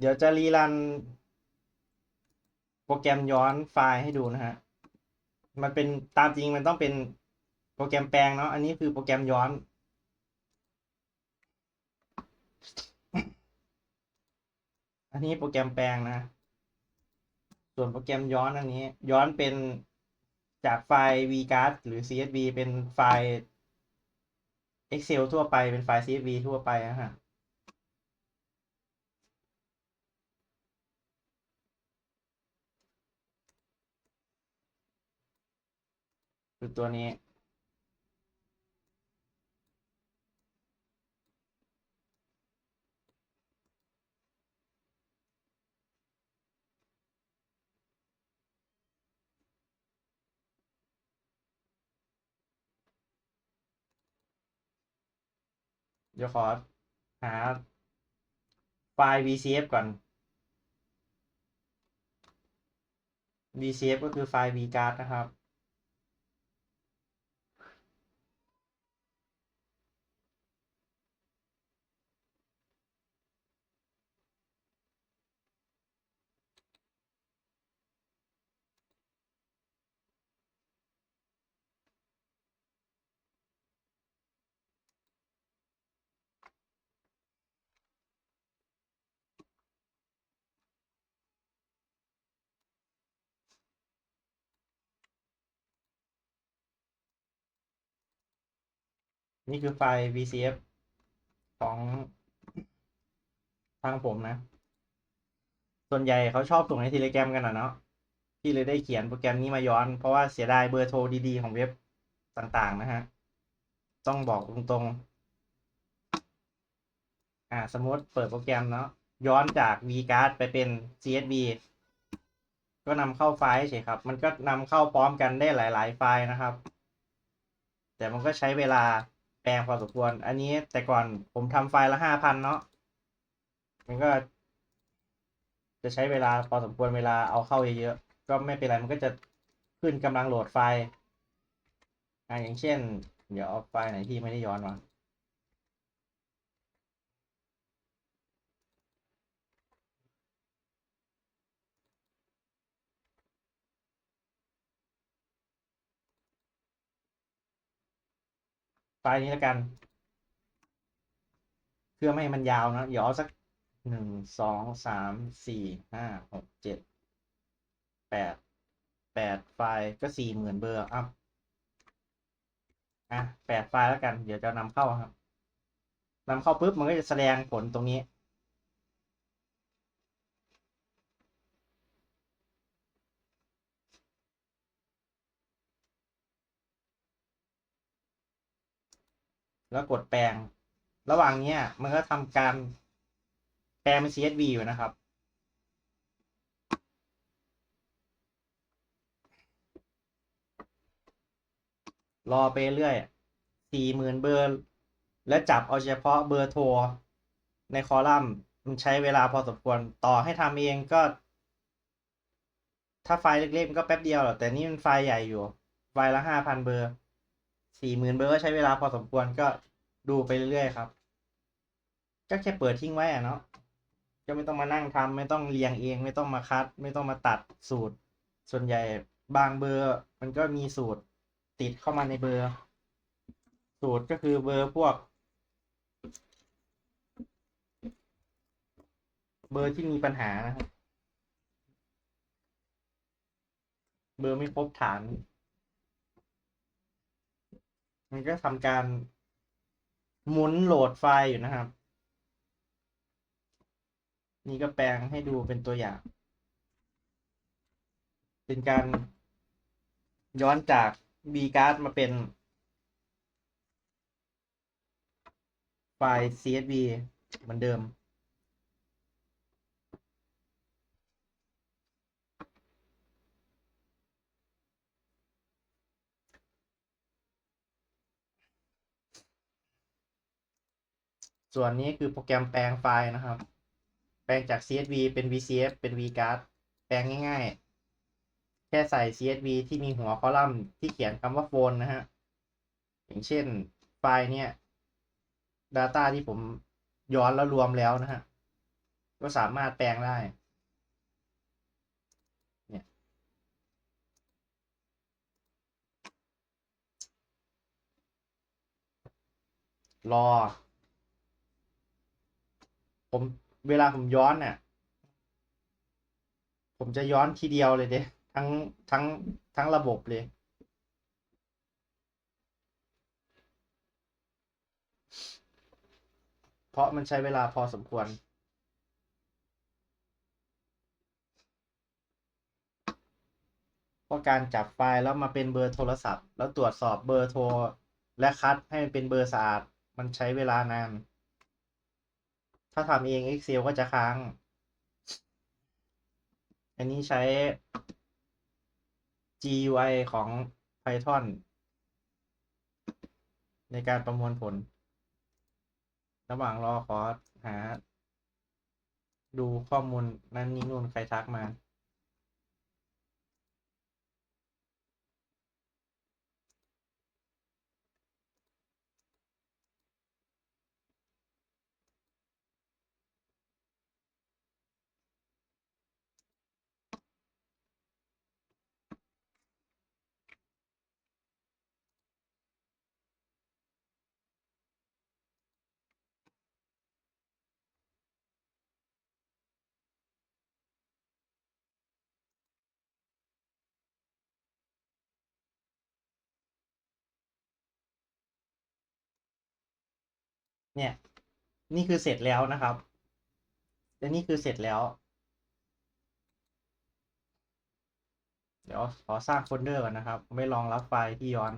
เดี๋ยวจะรีรัน โปรแกรมย้อนไฟล์ให้ดูนะฮะ มันเป็นตามจริงมันต้องเป็นโปรแกรมแปลงเนาะ อันนี้คือโปรแกรมย้อน อันนี้โปรแกรมแปลงนะ ส่วนโปรแกรมย้อนอันนี้ ย้อนเป็นจากไฟล์ vcard หรือ csv เป็นไฟล์ excel ทั่วไป เป็นไฟล์ csv ทั่วไปนะฮะ คือตัวนี้ เดี๋ยวขอหาไฟล์ VCF ก่อน VCF ก็คือไฟล์ vcard นะครับ นี่คือไฟล์ VCF ของทางผมนะ ส่วนใหญ่เขาชอบส่งใน Telegram กันอะเนาะพี่เลยได้เขียนโปรแกรมนี้มาย้อน เพราะว่าเสียดายเบอร์โทรดีๆ ของเว็บต่างๆ นะฮะ ต้องบอกตรงๆ อ่า สมมติเปิดโปรแกรมเนาะย้อนจาก vcard ไปเป็น csv ก็นำเข้าไฟล์เฉยครับ มันก็นำเข้าพร้อมกันได้หลาย ๆ ไฟล์นะครับ แต่มันก็ใช้เวลา แปลงพอสมควร อันนี้แต่ก่อนผมทำไฟล์ละห้าพันเนาะมันก็ จะใช้เวลาพอสมควรเวลาเอาเข้าเยอะๆก็ไม่เป็นไรมันก็จะขึ้นกำลังโหลดไฟล์อ่าอย่างเช่น เดี๋ยวเอาไฟล์ไหนที่ไม่ได้ย้อนมา ไฟล์นี้แล้วกัน เพื่อไม่ให้มันยาวนะเดี๋ยวเอาสักหนึ่งสองสามสี่ห้าหกเจ็ดแปดแปดไฟล์ก็สี่หมื่นเบอร์อะอะแปดไฟล์แล้วกัน เดี๋ยวจะนำเข้าครับนำเข้าปุ๊บมันก็จะแสดงผลตรงนี้ แล้วกดแปลง ระหว่างเนี้ย มันก็ทำการแปลงเป็น CSV อยู่นะครับรอไปเรื่อยสี่หมื่นเบอร์ และจับเอาเฉพาะเบอร์โทร ในคอลัมน์มันใช้เวลาพอสมควร ต่อให้ทำเองก็ ถ้าไฟล์เล็กๆมันก็แป๊บเดียวหรอกแต่นี่มันไฟล์ใหญ่อยู่ ไฟล์ละห้าพันเบอร์ สี่หมื่นเบอร์ก็ใช้เวลาพอสมควรก็ดูไปเรื่อยๆครับ ก็แค่เปิดทิ้งไว้อะเนาะก็ไม่ต้องมานั่งทำไม่ต้องเรียงเอง ไม่ต้องมาคัด ไม่ต้องมาตัดสูตร ส่วนใหญ่บางเบอร์ มันก็มีสูตรติดเข้ามาในเบอร์ สูตรก็คือเบอร์พวก เบอร์ที่มีปัญหานะครับเบอร์ไม่ครบฐาน มันก็ทำการหมุนโหลดไฟล์อยู่นะครับ นี่ก็แปลงให้ดูเป็นตัวอย่าง เป็นการย้อนจาก B card มาเป็นไฟล์ csv เหมือนเดิม ส่วนนี้คือโปรแกรมแปลงไฟล์นะครับ แปลงจาก CSV เป็น VCF เป็น vcard แปลงง่าย ๆ แค่ใส่ CSV ที่มีหัวคอลัมน์ที่เขียนคำว่าโฟนนะฮะ อย่างเช่นไฟล์เนี่ย Data ที่ผมย้อนแล้วรวมแล้วนะฮะ ก็สามารถแปลงได้เนี่ยรอ ผมเวลาผมย้อนเนี่ยผมจะย้อนทีเดียวเลยเด้ทั้งทั้งทั้งระบบเลย เพราะมันใช้เวลาพอสมควรเพราะการจับไฟล์แล้วมาเป็นเบอร์โทรศัพท์ แล้วตรวจสอบเบอร์โทร และคัดให้มันเป็นเบอร์สะอาด มันใช้เวลานาน ถ้าทำเอง Excel ก็จะค้าง อันนี้ใช้ GUI ของ Python ในการประมวลผล ระหว่างรอขอหา ดูข้อมูลนั้นนี่นู่นใครทักมา เนี่ย นี่คือเสร็จแล้วนะครับและนี่คือเสร็จแล้ว เดี๋ยวขอสร้างโฟลเดอร์ก่อนนะครับ ไม่รองรับไฟล์ที่ย้อน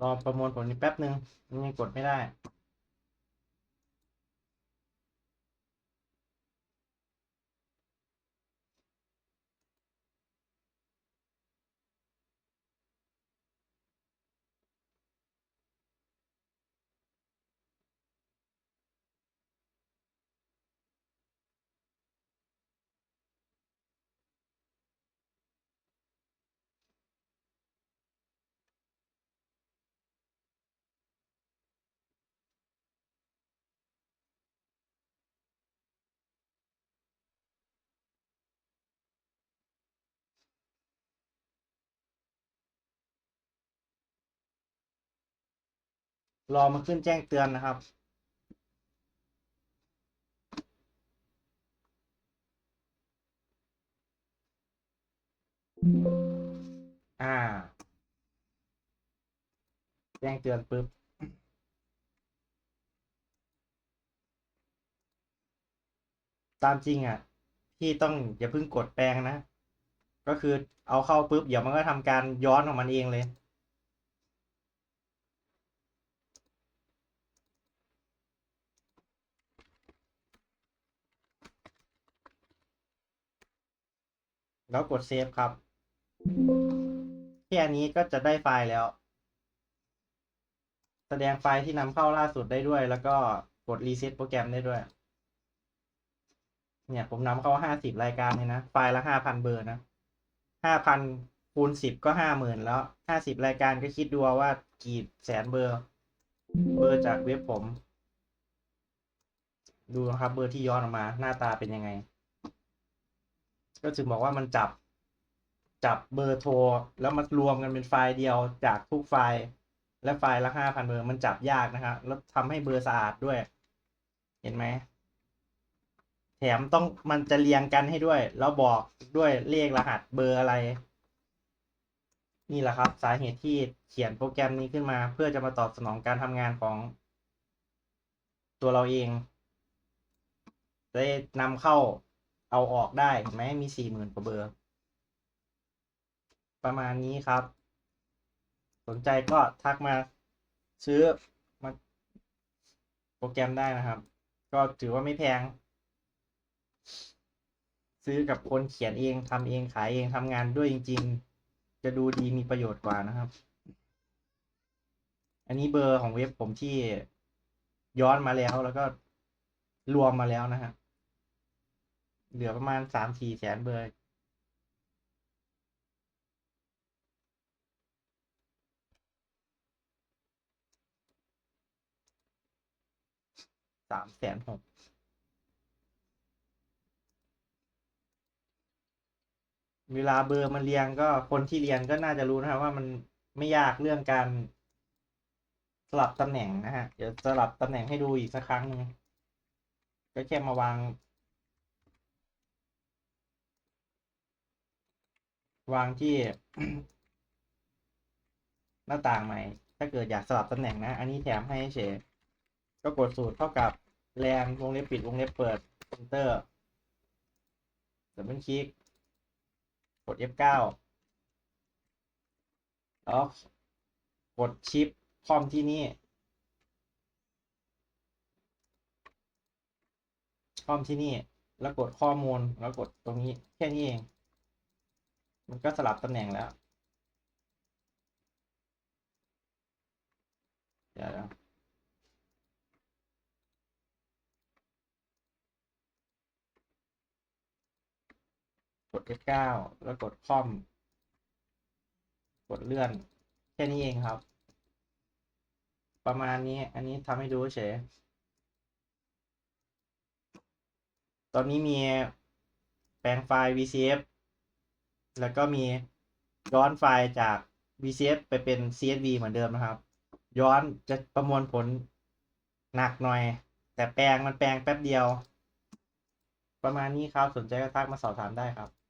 รอประมวลผลนี้แป๊บหนึ่งมันยังกดไม่ได้ รอมาขึ้นแจ้งเตือนนะครับ อ่า แจ้งเตือนปุ๊บตามจริงอะ พี่ต้องอย่าเพิ่งกดแปลงนะ ก็คือเอาเข้าปุ๊บ เดี๋ยวมันก็ทำการย้อนของมันเองเลย แล้วกดเซฟครับ แค่นี้ก็จะได้ไฟล์แล้ว แสดงไฟล์ที่นำเข้าล่าสุดได้ด้วย แล้วก็กดรีเซ็ตโปรแกรมได้ด้วย เนี่ยผมนำเข้าห้าสิบรายการเลยนะ ไฟล์ละห้าพันเบอร์นะห้าพันคูณสิบก็ห้าหมื่นแล้วห้าสิบรายการก็คิดดูว่ากี่แสนเบอร์ เบอร์จากเว็บผม ดูนะครับเบอร์ที่ย้อนออกมา หน้าตาเป็นยังไง ก็ถึงบอกว่ามันจับจับเบอร์โทร แล้วมารวมกันเป็นไฟล์เดียวจากทุกไฟล์ และไฟล์ละห้าพันเบอร์มันจับยากนะครับแล้วทำให้เบอร์สะอาดด้วย เห็นไหมแถมต้องมันจะเรียงกันให้ด้วย แล้วบอกด้วยเลขรหัสเบอร์อะไร นี่แหละครับ สาเหตุที่เขียนโปรแกรมนี้ขึ้นมา เพื่อจะมาตอบสนองการทำงานของตัวเราเองได้นำเข้า เอาออกได้เห็นไหมมีสี่หมื่นกว่าเบอร์ ประมาณนี้ครับ สนใจก็ทักมาซื้อมาโปรแกรมได้นะครับ ก็ถือว่าไม่แพง ซื้อกับคนเขียนเองทำเองขายเองทำงานด้วยจริง ๆ จะดูดีมีประโยชน์กว่านะครับ อันนี้เบอร์ของเว็บผมที่ย้อนมาแล้วแล้วก็รวมมาแล้วนะฮะ เหลือประมาณสามสี่แสนเบอร์สามแสนหกเวลาเบอร์มันเรียงก็คนที่เรียนก็น่าจะรู้นะครับว่ามันไม่ยากเรื่องการสลับตำแหน่งนะฮะ เดี๋ยวสลับตำแหน่งให้ดูอีกสักครั้งหนึ่งก็แค่มาวาง วางที่ หน้าต่างใหม่ ถ้าเกิดอยากสลับตำแหน่งนะ อันนี้แถมให้เฉยก็กดสูตรเท่ากับแรงวงเล็บปิดวงเล็บเปิด enter ดับเบิลคลิก กด F9 แล้วกดชิปคอมที่นี่คอมที่นี่ แล้วกดข้อมูลแล้วกดตรงนี้แค่นี้เอง มันก็สลับตำแหน่งแล้วเดี๋ยวกด F9 แล้วกดคอม กดเลื่อน แค่นี้เองครับ ประมาณนี้ อันนี้ทำให้ดูเฉย ตอนนี้มีแปลงไฟล์ VCF แล้วก็มีย้อนไฟล์จาก VCF ไปเป็น CSV เหมือนเดิมนะครับ ย้อนจะประมวลผลหนักหน่อย แต่แปลงมันแปลงแป๊บเดียว ประมาณนี้ครับสนใจก็ทักมาสอบถามได้ครับ